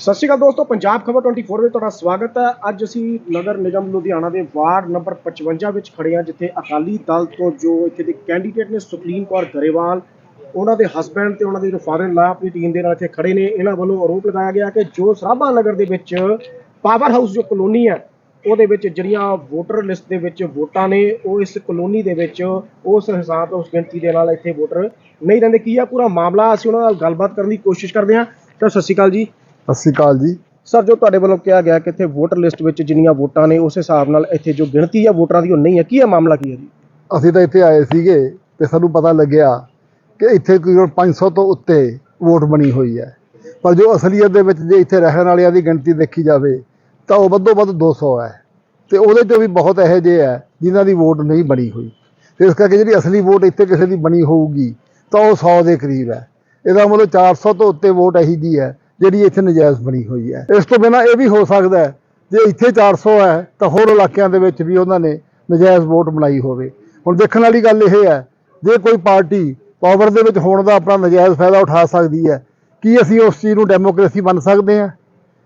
ਸਤਿ ਸ਼੍ਰੀ ਅਕਾਲ ਦੋਸਤੋ, ਪੰਜਾਬ ਖਬਰ 24 ਵਿੱਚ ਤੁਹਾਡਾ ਸਵਾਗਤ ਹੈ। ਅੱਜ ਅਸੀਂ ਨਗਰ ਨਿਗਮ ਲੁਧਿਆਣਾ ਦੇ ਵਾਰਡ ਨੰਬਰ 55 ਵਿੱਚ ਖੜੇ ਹਾਂ, ਜਿੱਥੇ ਅਕਾਲੀ ਦਲ ਤੋਂ ਜੋ ਇੱਥੇ ਦੇ ਕੈਂਡੀਡੇਟ ਨੇ ਸੁਪਰੀਮ ਕੌਰ ਗਰੇਵਾਲ, ਉਹਨਾਂ ਦੇ ਹਸਬੰਡ ਤੇ ਉਹਨਾਂ ਦੇ ਜੋ ਫਾਦਰ ਲਾ ਆਪਣੀ ਟੀਮ ਦੇ ਨਾਲ ਇੱਥੇ ਖੜੇ ਨੇ। ਇਹਨਾਂ ਵੱਲੋਂ ਆਰੋਪ ਲਗਾਇਆ ਗਿਆ ਕਿ ਜੋ ਸਰਾਭਾ ਨਗਰ ਦੇ ਵਿੱਚ ਪਾਵਰ ਹਾਊਸ ਜੋ ਕਲੋਨੀ ਹੈ, ਉਹਦੇ ਵਿੱਚ ਜਿਹੜੀਆਂ ਵੋਟਰ ਲਿਸਟ ਦੇ ਵਿੱਚ ਵੋਟਾਂ ਨੇ, ਉਹ ਇਸ ਕਲੋਨੀ ਦੇ ਵਿੱਚ, ਉਸ ਹਿਸਾਬ ਉਸ ਗਿਣਤੀ ਦੇ ਨਾਲ ਇੱਥੇ ਵੋਟਰ ਨਹੀਂ ਰਹਿੰਦੇ। ਕੀ ਆ, ਪੂਰਾ ਮਾਮਲਾ, ਅਸੀਂ ਉਹਨਾਂ ਨਾਲ ਗੱਲਬਾਤ ਕਰਨ ਦੀ ਕੋਸ਼ਿਸ਼ ਕਰਦੇ ਹਾਂ। ਤਾਂ ਸਤਿ ਸ਼੍ਰੀ ਅਕਾਲ ਜੀ। ਸਤਿ ਸ਼੍ਰੀ ਅਕਾਲ ਜੀ। ਸਰ ਜੋ ਤੁਹਾਡੇ ਵੱਲੋਂ ਕਿਹਾ ਗਿਆ ਕਿ ਇੱਥੇ ਵੋਟਰ ਲਿਸਟ ਵਿੱਚ ਜਿੰਨੀਆਂ ਵੋਟਾਂ ਨੇ ਉਸ ਹਿਸਾਬ ਨਾਲ ਇੱਥੇ ਜੋ ਗਿਣਤੀ ਆ ਵੋਟਰਾਂ ਦੀ ਉਹ ਨਹੀਂ ਹੈ। ਕੀ ਇਹ ਮਾਮਲਾ ਕੀ ਹੈ ਜੀ? ਅਸੀਂ ਤਾਂ ਇੱਥੇ ਆਏ ਸੀਗੇ ਤੇ ਸਾਨੂੰ ਪਤਾ ਲੱਗਿਆ ਕਿ ਇੱਥੇ ਤਕਰੀਬਨ 500 ਤੋਂ ਉੱਤੇ ਵੋਟ ਬਣੀ ਹੋਈ ਹੈ। ਪਰ ਜੋ ਅਸਲੀਅਤ ਦੇ ਵਿੱਚ ਜੇ ਇੱਥੇ ਰਹਿਣ ਵਾਲਿਆਂ ਦੀ ਗਿਣਤੀ ਦੇਖੀ ਜਾਵੇ ਤਾਂ ਉਹ ਵੱਧੋ ਵੱਧ 200 ਹੈ। ਤੇ ਉਹਦੇ ਚੋਂ ਵੀ ਬਹੁਤ ਇਹੋ ਜਿਹੇ ਹੈ ਜਿਨ੍ਹਾਂ ਦੀ ਵੋਟ ਨਹੀਂ ਬਣੀ ਹੋਈ। ਇਸ ਕਰਕੇ ਜਿਹੜੀ ਅਸਲੀ ਵੋਟ ਇੱਥੇ ਕਿਸੇ ਦੀ ਬਣੀ ਹੋਊਗੀ ਤਾਂ ਉਹ 100 ਦੇ ਕਰੀਬ ਹੈ। ਇਹਦਾ ਮਤਲਬ 400 ਤੋਂ ਉੱਤੇ ਵੋਟ ਇਹੀ ਜੀ ਹੈ। ਜਿਹੜੀ ਇੱਥੇ ਨਜਾਇਜ਼ ਬਣੀ ਹੋਈ ਹੈ। ਇਸ ਤੋਂ ਬਿਨਾਂ ਇਹ ਵੀ ਹੋ ਸਕਦਾ ਹੈ, ਜੇ ਇੱਥੇ 400 ਹੈ, ਤਾਂ ਹੋਰ ਇਲਾਕਿਆਂ ਦੇ ਵਿੱਚ ਵੀ ਉਹਨਾਂ ਨੇ ਨਜਾਇਜ਼ ਵੋਟ ਬਣਾਈ ਹੋਵੇ। ਹੁਣ ਦੇਖਣ ਵਾਲੀ ਗੱਲ ਇਹ ਹੈ, ਜੇ ਕੋਈ ਪਾਰਟੀ ਪਾਵਰ ਦੇ ਵਿੱਚ ਹੋਣ ਦਾ ਆਪਣਾ ਨਜਾਇਜ਼ ਫਾਇਦਾ ਉਠਾ ਸਕਦੀ ਹੈ, ਕੀ ਅਸੀਂ ਉਸ ਚੀਜ਼ ਨੂੰ ਡੈਮੋਕ੍ਰੇਸੀ ਮੰਨ ਸਕਦੇ ਹਾਂ?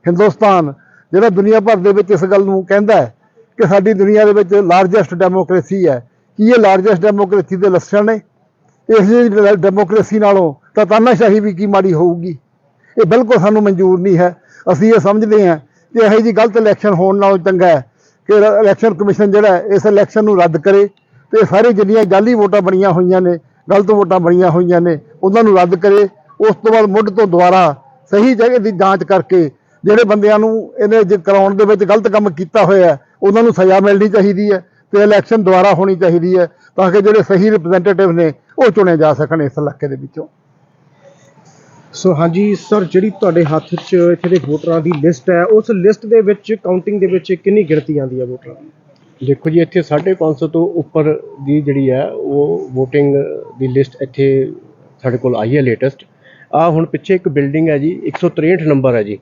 ਹਿੰਦੁਸਤਾਨ, ਜਿਹੜਾ ਦੁਨੀਆ ਭਰ ਦੇ ਵਿੱਚ ਇਸ ਗੱਲ ਨੂੰ ਕਹਿੰਦਾ ਹੈ ਕਿ ਸਾਡੀ ਦੁਨੀਆ ਦੇ ਵਿੱਚ ਲਾਰਜੈਸਟ ਡੈਮੋਕ੍ਰੇਸੀ ਹੈ, ਕੀ ਇਹ ਲਾਰਜੈਸਟ ਡੈਮੋਕ੍ਰੇਸੀ ਦੇ ਲੱਛਣ ਨੇ? ਇਸ ਜਿਹੀ ਡੈਮੋਕ੍ਰੇਸੀ ਨਾਲੋਂ ਤਾਂ ਤਾਨਾਸ਼ਾਹੀ ਵੀ ਕੀ ਮਾੜੀ ਹੋਊਗੀ? ਇਹ ਬਿਲਕੁਲ ਸਾਨੂੰ ਮਨਜ਼ੂਰ ਨਹੀਂ ਹੈ। ਅਸੀਂ ਇਹ ਸਮਝਦੇ ਹਾਂ ਕਿ ਇਹੋ ਜਿਹੀ ਗਲਤ ਇਲੈਕਸ਼ਨ ਹੋਣ ਨਾਲੋਂ ਚੰਗਾ ਹੈ ਕਿ ਇਲੈਕਸ਼ਨ ਕਮਿਸ਼ਨ ਜਿਹੜਾ ਇਸ ਇਲੈਕਸ਼ਨ ਨੂੰ ਰੱਦ ਕਰੇ ਤੇ ਸਾਰੇ ਜਿੰਨੀਆਂ ਜਾਲੀ ਵੋਟਾਂ ਬਣੀਆਂ ਹੋਈਆਂ ਨੇ, ਗਲਤ ਵੋਟਾਂ ਬਣੀਆਂ ਹੋਈਆਂ ਨੇ, ਉਹਨਾਂ ਨੂੰ ਰੱਦ ਕਰੇ। ਉਸ ਤੋਂ ਬਾਅਦ ਮੁੱਢ ਤੋਂ ਦੁਬਾਰਾ ਸਹੀ ਜਗ੍ਹਾ ਦੀ ਜਾਂਚ ਕਰਕੇ ਜਿਹੜੇ ਬੰਦਿਆਂ ਨੂੰ ਇਹਨੇ ਜੇ ਕਰਾਉਣ ਦੇ ਵਿੱਚ ਗਲਤ ਕੰਮ ਕੀਤਾ ਹੋਇਆ ਉਹਨਾਂ ਨੂੰ ਸਜ਼ਾ ਮਿਲਣੀ ਚਾਹੀਦੀ ਹੈ ਤੇ ਇਲੈਕਸ਼ਨ ਦੁਬਾਰਾ ਹੋਣੀ ਚਾਹੀਦੀ ਹੈ ਤਾਂ ਕਿ ਜਿਹੜੇ ਸਹੀ ਰਿਪਰੈਜ਼ੈਂਟੇਟਿਵ ਨੇ ਉਹ ਚੁਣੇ ਜਾ ਸਕਣ ਇਸ ਇਲਾਕੇ ਦੇ ਵਿੱਚੋਂ। ਸੋ ਹਾਂਜੀ ਸਰ ਜਿਹੜੀ ਤੁਹਾਡੇ ਹੱਥ 'ਚ ਇੱਥੇ ਦੇ ਵੋਟਰਾਂ ਦੀ ਲਿਸਟ ਹੈ, ਉਸ ਲਿਸਟ ਦੇ ਵਿੱਚ ਕਾਊਂਟਿੰਗ ਦੇ ਵਿੱਚ ਕਿੰਨੀ ਗਿਣਤੀ ਆਉਂਦੀ ਹੈ ਵੋਟਰਾਂ ਦੀ? ਦੇਖੋ ਜੀ, ਇੱਥੇ 550 ਤੋਂ ਉੱਪਰ ਦੀ ਜਿਹੜੀ ਹੈ, ਉਹ VOTING ਦੀ ਲਿਸਟ ਇੱਥੇ ਸਾਡੇ ਕੋਲ ਆਈ ਹੈ ਲੇਟੈਸਟ ਆ ਹੁਣ ਪਿੱਛੇ ਇੱਕ ਬਿਲਡਿੰਗ ਹੈ ਜੀ 163 ਨੰਬਰ ਹੈ ਜੀ।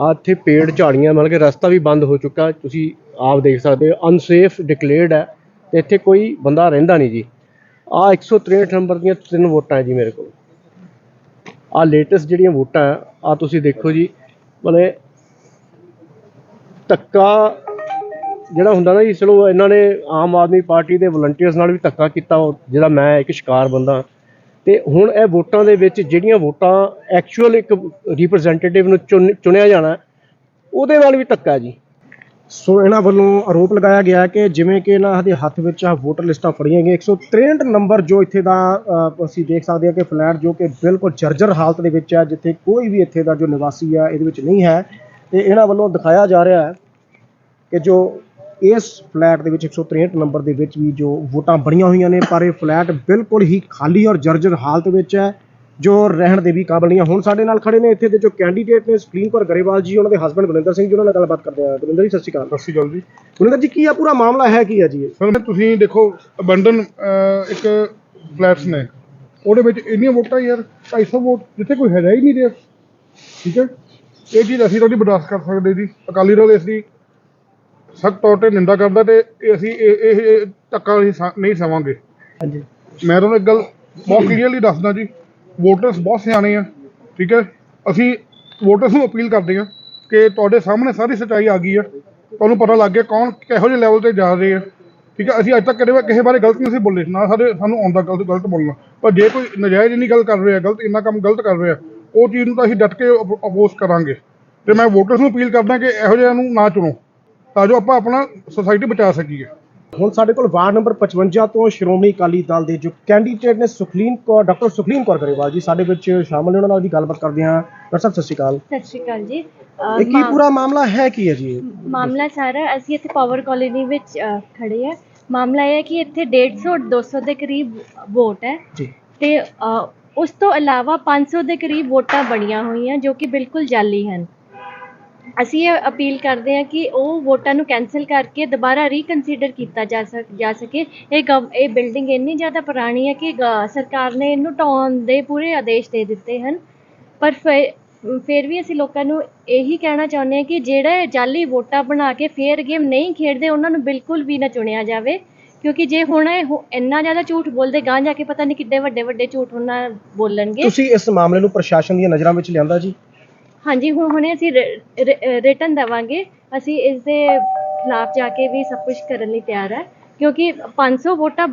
ਆ ਇੱਥੇ ਪੇੜ ਝਾੜੀਆਂ, ਮਤਲਬ ਕਿ ਰਸਤਾ ਵੀ ਬੰਦ ਹੋ ਚੁੱਕਾ, ਤੁਸੀਂ ਆਪ ਦੇਖ ਸਕਦੇ ਹੋ ਅਨਸੇਫ ਡਿਕਲੇਅਰਡ ਹੈ। ਤੇ ਇੱਥੇ ਕੋਈ ਬੰਦਾ ਰਹਿੰਦਾ ਨਹੀਂ ਜੀ। ਆ 163 ਨੰਬਰ ਦੀਆਂ ਤਿੰਨ ਵੋਟਾਂ ਹੈ ਜੀ ਮੇਰੇ ਕੋਲ। ਆ ਲੇਟੈਸਟ ਜਿਹੜੀਆਂ ਵੋਟਾਂ ਆ ਤੁਸੀਂ ਦੇਖੋ ਜੀ, ਮਤਲਬ ਧੱਕਾ ਜਿਹੜਾ ਹੁੰਦਾ ਨਾ ਜੀ, ਚਲੋ ਇਹਨਾਂ ਨੇ ਆਮ ਆਦਮੀ ਪਾਰਟੀ ਦੇ ਵਲੰਟੀਅਰਸ ਨਾਲ ਵੀ ਧੱਕਾ ਕੀਤਾ, ਉਹ ਜਿਹੜਾ ਮੈਂ ਇੱਕ ਸ਼ਿਕਾਰ ਬੰਦਾ। ਤੇ ਹੁਣ ਇਹ ਵੋਟਾਂ ਦੇ ਵਿੱਚ ਜਿਹੜੀਆਂ ਵੋਟਾਂ ਐਕਚੁਅਲ ਇੱਕ ਰਿਪਰੈਜ਼ੈਂਟੇਟਿਵ ਨੂੰ ਚੁਣ- ਚੁਣਿਆ ਜਾਣਾ, ਉਹਦੇ ਨਾਲ ਵੀ ਧੱਕਾ ਹੈ ਜੀ। ਸੋ ਇਹਨਾਂ ਵੱਲੋਂ ਆਰੋਪ ਲਗਾਇਆ ਗਿਆ ਕਿ ਜਿਵੇਂ ਕਿ ਇਹਨਾਂ ਦੇ ਹੱਥ ਵਿੱਚ ਆ ਵੋਟਰ ਲਿਸਟਾਂ ਫੜੀਆਂ ਗਈਆਂ। 163 ਨੰਬਰ ਜੋ ਇੱਥੇ ਦਾ ਅਸੀਂ ਦੇਖ ਸਕਦੇ ਹਾਂ ਕਿ ਫਲੈਟ ਜੋ ਕਿ ਬਿਲਕੁਲ ਜਰਜਰ ਹਾਲਤ ਦੇ ਵਿੱਚ ਹੈ, ਜਿੱਥੇ ਕੋਈ ਵੀ ਇੱਥੇ ਦਾ ਜੋ ਨਿਵਾਸੀ ਹੈ, ਇਹਦੇ ਵਿੱਚ ਨਹੀਂ ਹੈ। ਤੇ ਇਹਨਾਂ ਵੱਲੋਂ ਦਿਖਾਇਆ ਜਾ ਰਿਹਾ ਹੈ ਕਿ ਜੋ ਇਸ ਫਲੈਟ ਦੇ ਵਿੱਚ 163 ਨੰਬਰ ਦੇ ਵਿੱਚ ਵੀ ਜੋ ਵੋਟਾਂ ਬਣੀਆਂ ਹੋਈਆਂ ਨੇ, ਪਰ ਇਹ ਫਲੈਟ ਬਿਲਕੁਲ ਹੀ ਖਾਲੀ ਔਰ ਜਰਜਰ ਹਾਲਤ ਵਿੱਚ ਹੈ। ਜੋ ਰਹਿਣ ਦੇ ਵੀ ਕਾਬਲ ਨਹੀਂ ਹੁਣ ਸਾਡੇ ਨਾਲ ਖੜੇ ਨੇ ਇੱਥੇ ਦੇ ਜੋ ਕੈਂਡੀਡੇਟ ਨੇ ਸੁਪਰੀਮ ਕੌਰ ਗਰੇਵਾਲ ਜੀ ਉਹਨਾਂ ਦੇ ਹਸਬੰਡ ਬਲਿੰਦਰ ਸਿੰਘ ਜੀ ਉਹਨਾਂ ਨਾਲ ਗੱਲਬਾਤ ਕਰਦੇ ਆ। ਬਲਿੰਦਰ ਜੀ ਸਤਿ ਸ਼੍ਰੀ ਅਕਾਲ। ਸਤਿ ਸ਼੍ਰੀ ਅਕਾਲ ਜੀ। ਬਲਿੰਦਰ ਜੀ ਕੀ ਆ ਪੂਰਾ ਮਾਮਲਾ ਹੈ ਕੀ ਹੈ ਜੀ ਇਹ? ਸਰ ਤੁਸੀਂ ਦੇਖੋ ਅਬੰਡਨ ਇੱਕ ਫਲੈਟਸ ਨੇ। ਉਹਦੇ ਵਿੱਚ ਇੰਨੀਆਂ ਵੋਟਾਂ ਯਾਰ 250 ਵੋਟ ਜਿੱਥੇ ਕੋਈ ਹੈਗਾ ਹੀ ਨਹੀਂ ਰਿਹਾ। ਠੀਕ ਹੈ? ਇਹ ਚੀਜ਼ ਅਸੀਂ ਤੁਹਾਡੀ ਬਰਦਾਸ਼ਤ ਕਰ ਸਕਦੇ ਜੀ। ਅਕਾਲੀ ਦਲ ਇਸ ਦੀ ਸਖਤ ਤੌਰ ਤੇ ਨਿੰਦਾ ਕਰਦਾ ਤੇ ਇਹ ਅਸੀਂ ਇਹ ਇਹ ਇਹ ਧੱਕਾ ਅਸੀਂ ਸਾ- ਨਹੀਂ ਸਵਾਂਗੇ। ਹਾਂਜੀ। ਮੈਂ ਤੁਹਾਨੂੰ ਇੱਕ ਗੱਲ ਬਹੁਤ ਕਲੀਅਰਲੀ ਦੱਸਦਾ ਜੀ। ਵੋਟਰਸ ਬਹੁਤ ਸਿਆਣੇ ਆ, ਠੀਕ ਹੈ? ਅਸੀਂ ਵੋਟਰਸ ਨੂੰ ਅਪੀਲ ਕਰਦੇ ਆ ਕਿ ਤੁਹਾਡੇ ਸਾਹਮਣੇ ਸਾਰੀ ਸੱਚਾਈ ਆ ਗਈ ਆ। ਤੁਹਾਨੂੰ ਪਤਾ ਲੱਗ ਗਿਆ ਕੌਣ ਕਿਹੋ ਜਿਹੇ ਲੈਵਲ ਤੇ ਜਾ ਰਹੇ ਆ। ਠੀਕ ਹੈ? ਅਸੀਂ ਅੱਜ ਤੱਕ ਕਦੇ ਵੀ, ਕਿਸੇ ਬਾਰੇ ਗਲਤ ਨਹੀਂ ਸੀ ਬੋਲੇ। ਨਾ ਸਾਡੇ, ਸਾਨੂੰ ਆਉਂਦਾ ਗਲਤ ਗਲਤ ਬੋਲਣਾ। ਪਰ ਜੇ ਕੋਈ ਨਜਾਇਜ਼ ਇੰਨੀ ਗੱਲ ਕਰ ਰਿਹਾ, ਗਲਤ, ਇੰਨਾ ਕੰਮ ਗਲਤ ਕਰ ਰਿਹਾ, ਉਹ ਚੀਜ਼ ਨੂੰ ਤਾਂ ਅਸੀਂ ਡਟ ਕੇ ਅਪੋਜ਼ ਕਰਾਂਗੇ। ਤੇ ਮੈਂ ਵੋਟਰਸ ਨੂੰ ਅਪੀਲ ਕਰਦਾ ਕਿ ਇਹੋ ਜਿਹਿਆਂ ਨੂੰ ਨਾ ਚੁਣੋ, ਤਾਂ ਜੋ ਆਪਾਂ ਆਪਣਾ ਸੋਸਾਇਟੀ ਬਚਾ ਸਕੀਏ। ਹੁਣ ਸਾਡੇ ਕੋਲ ਵਾਰਡ ਨੰਬਰ 55 ਤੋਂ ਸ਼੍ਰੋਮਣੀ ਅਕਾਲੀ ਦਲ ਦੇ ਜੋ ਕੈਂਡੀਡੇਟ ਨੇ ਸੁਖਲੀਨ ਕੌਰ ਡਾਕਟਰ ਸੁਖਲੀਨ ਕੌਰ ਗਰੇਵਾਲ ਜੀ ਸਾਡੇ ਵਿੱਚ ਸ਼ਾਮਲ ਨੇ ਉਹਨਾਂ ਨਾਲ ਵੀ ਗੱਲਬਾਤ ਕਰਦੇ ਹਾਂ। ਡਾਕਟਰ ਸਾਹਿਬ ਸਤਿ ਸ਼੍ਰੀ ਅਕਾਲ। ਸਤਿ ਸ਼੍ਰੀ ਅਕਾਲ ਜੀ। ਇਹ ਕੀ ਪੂਰਾ ਮਾਮਲਾ ਹੈ ਕੀ ਹੈ ਜੀ? ਮਾਮਲਾ ਸਾਰਾ ਅਸੀਂ ਇੱਥੇ ਪਾਵਰ ਕਾਲੋਨੀ ਵਿੱਚ ਖੜੇ ਆ ਮਾਮਲਾ ਇਹ ਹੈ ਕਿ ਇੱਥੇ 150 200 ਦੇ ਕਰੀਬ ਵੋਟ ਹੈ। ਜੀ। ਤੇ ਉਸ ਤੋਂ ਇਲਾਵਾ 500 ਦੇ ਕਰੀਬ ਵੋਟਾਂ ਬਣੀਆਂ ਹੋਈਆਂ ਜੋ ਕਿ ਬਿਲਕੁਲ ਜਾਲੀ ਹਨ। ਅਸੀਂ ਇਹ ਅਪੀਲ ਕਰਦੇ ਹਾਂ ਕਿ ਉਹ ਵੋਟਾਂ ਨੂੰ ਕੈਂਸਲ ਕਰਕੇ ਦੁਬਾਰਾ ਰੀਕਨਸੀਡਰ ਕੀਤਾ ਜਾ ਸਕ, ਜਾ ਸਕੇ। ਇਹ ਗਵ- ਇਹ ਬਿਲਡਿੰਗ ਇੰਨੀ ਜ਼ਿਆਦਾ ਪੁਰਾਣੀ ਹੈ ਕਿ ਗ- ਸਰਕਾਰ ਨੇ ਇਹਨੂੰ ਢਾਉਣ ਦੇ ਪੂਰੇ ਆਦੇਸ਼ ਦੇ ਦਿੱਤੇ ਹਨ। ਪਰ ਫਿਰ ਫਿਰ ਵੀ ਅਸੀਂ ਲੋਕਾਂ ਨੂੰ ਇਹੀ ਕਹਿਣਾ ਚਾਹੁੰਦੇ ਹਾਂ ਕਿ ਜਿਹੜੇ ਜਾਲੀ ਵੋਟਾਂ ਬਣਾ ਕੇ ਫੇਅਰ ਗੇਮ ਨਹੀਂ ਖੇਡਦੇ, ਉਹਨਾਂ ਨੂੰ ਬਿਲਕੁਲ ਵੀ ਨਾ ਚੁਣਿਆ ਜਾਵੇ। ਕਿਉਂਕਿ ਜੇ ਹੁਣ ਇਹ ਹੋ- ਇੰਨਾ ਜ਼ਿਆਦਾ ਝੂਠ ਬੋਲਦੇ ਗਾਂ ਜਾ ਕੇ ਪਤਾ ਨਹੀਂ ਕਿੱਡੇ ਵੱਡੇ ਵੱਡੇ ਝੂਠ ਉਹਨਾਂ ਬੋਲਣਗੇ। ਤੁਸੀਂ ਇਸ ਮਾਮਲੇ ਨੂੰ ਪ੍ਰਸ਼ਾਸਨ ਦੀਆਂ ਨਜ਼ਰਾਂ ਵਿੱਚ ਲਿਆਂਦਾ ਜੀ? ਹਾਂਜੀ ਹੁਣ ਹੁਣੇ ਅਸੀਂ ਰਿਟਰਨ ਦੇਵਾਂਗੇ। ਅਸੀਂ ਇਸ ਦੇ ਖਿਲਾਫ ਜਾ ਕੇ ਵੀ ਸਭ ਕੁਝ ਕਰਨ ਲਈ ਤਿਆਰ ਹੈ। ਕਿਉਂਕਿ 500 ਵੋਟਾਂ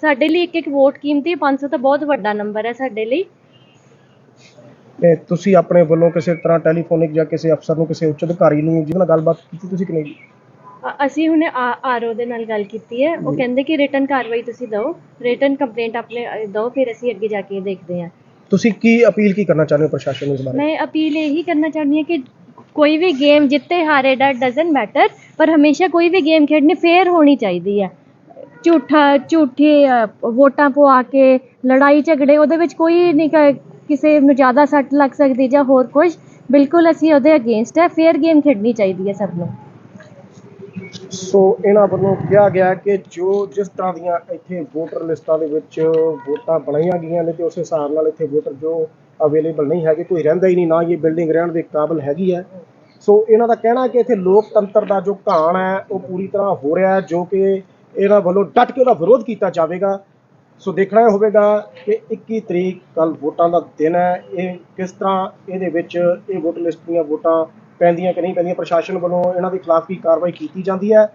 ਸਾਡੇ ਲਈ ਇੱਕ ਇੱਕ ਵੋਟ ਕੀਮਤੀ 500 ਤਾਂ ਬਹੁਤ ਵੱਡਾ ਨੰਬਰ ਹੈ ਸਾਡੇ ਲਈ। ਤੇ ਤੁਸੀਂ ਆਪਣੇ ਵੱਲੋਂ ਕਿਸੇ ਤਰ੍ਹਾਂ ਟੈਲੀਫੋਨਿਕ ਜਾਂ ਕਿਸੇ ਅਫਸਰ ਨੂੰ ਕਿਸੇ ਉੱਚ ਅਧਿਕਾਰੀ ਨੂੰ ਜਿਹਦੇ ਨਾਲ ਗੱਲਬਾਤ ਕੀਤੀ ਤੁਸੀਂ ਕਿ ਨਹੀਂ? ਅਸੀਂ ਹੁਣੇ ਆਰਓ ਦੇ ਨਾਲ ਗੱਲ ਕੀਤੀ ਹੈ। ਉਹ ਕਹਿੰਦੇ ਕਿ ਰਿਟਰਨ ਕਾਰਵਾਈ ਤੁਸੀਂ ਦਿਓ। ਰਿਟਰਨ ਕੰਪਲੇਂਟ ਆਪਣੇ ਦਿਓ ਫਿਰ ਅਸੀਂ ਅੱਗੇ ਜਾ ਕੇ ਦੇਖਦੇ ਹਾਂ। ਤੁਸੀਂ ਕੀ ਅਪੀਲ ਕੀ ਕਰਨਾ ਚਾਹੁੰਦੇ ਹੋ ਪ੍ਰਸ਼ਾਸਨ ਨੂੰ ਇਸ ਬਾਰੇ? ਮੈਂ ਅਪੀਲ ਇਹੀ ਕਰਨਾ ਚਾਹੁੰਦੀ ਹਾਂ ਕਿ ਕੋਈ ਵੀ ਗੇਮ ਜਿੱਤੇ ਹਾਰੇ ਦਾ ਡਸਨਟ ਮੈਟਰ ਪਰ ਹਮੇਸ਼ਾ ਕੋਈ ਵੀ ਗੇਮ ਖੇਡਣੀ ਫੇਅਰ ਹੋਣੀ ਚਾਹੀਦੀ ਹੈ। ਝੂਠਾ ਝੂਠੇ ਅ, ਵੋਟਾਂ ਪਵਾ ਕੇ ਲੜਾਈ ਝਗੜੇ ਉਹਦੇ ਵਿੱਚ ਕੋਈ ਨਹੀਂ ਕ- ਕਿਸੇ ਨੂੰ ਜ਼ਿਆਦਾ ਸੱਟ ਲੱਗ ਸਕਦੀ ਜਾਂ ਹੋਰ ਕੁਝ ਬਿਲਕੁਲ ਅਸੀਂ ਉਹਦੇ ਅਗੇਂਸਟ ਹੈ। ਫੇਅਰ ਗੇਮ ਖੇਡਣੀ ਚਾਹੀਦੀ ਹੈ ਸਭ ਨੂੰ। ਸੋ ਇਹਨਾਂ ਵੱਲੋਂ ਕਿਹਾ ਗਿਆ ਕਿ ਜੋ ਜਿਸ ਤਰ੍ਹਾਂ ਦੀਆਂ ਇੱਥੇ ਵੋਟਰ ਲਿਸਟਾਂ ਦੇ ਵਿੱਚ ਵੋਟਾਂ ਬਣਾਈਆਂ ਗਈਆਂ ਨੇ ਤੇ ਉਸ ਹਿਸਾਬ ਨਾਲ ਇੱਥੇ ਵੋਟਰ ਜੋ ਅਵੇਲੇਬਲ ਨਹੀਂ ਹੈਗੇ, ਕੋਈ ਰਹਿੰਦਾ ਹੀ ਨਹੀਂ, ਨਾ ਇਹ ਬਿਲਡਿੰਗ ਰਹਿਣ ਦੇ ਕਾਬਿਲ ਹੈਗੀ ਹੈ। ਸੋ ਇਹਨਾਂ ਦਾ ਕਹਿਣਾ ਕਿ ਇੱਥੇ ਲੋਕਤੰਤਰ ਦਾ ਜੋ ਘਾਣ ਹੈ, ਉਹ ਪੂਰੀ ਤਰ੍ਹਾਂ ਹੋ ਰਿਹਾ ਹੈ, ਜੋ ਕਿ ਇਹਨਾਂ ਵੱਲੋਂ ਡਟ ਕੇ ਉਹਦਾ ਵਿਰੋਧ ਕੀਤਾ ਜਾਵੇਗਾ। ਸੋ ਦੇਖਣਾ ਇਹ ਹੋਵੇਗਾ ਕਿ 21 ਤਰੀਕ ਕੱਲ ਵੋਟਾਂ ਦਾ ਦਿਨ ਹੈ। ਇਹ ਕਿਸ ਤਰ੍ਹਾਂ ਇਹਦੇ ਵਿੱਚ ਇਹ ਵੋਟਰ ਲਿਸਟ ਦੀਆਂ ਵੋਟਾਂ ਪੈਂਦੀਆਂ ਕਿ ਨਹੀਂ ਪੈਂਦੀਆਂ ਪ੍ਰਸ਼ਾਸਨ ਵੱਲੋਂ ਇਹਨਾਂ ਦੇ ਖਿਲਾਫ ਕੀ ਕਾਰਵਾਈ ਕੀਤੀ ਜਾਂਦੀ ਹੈ।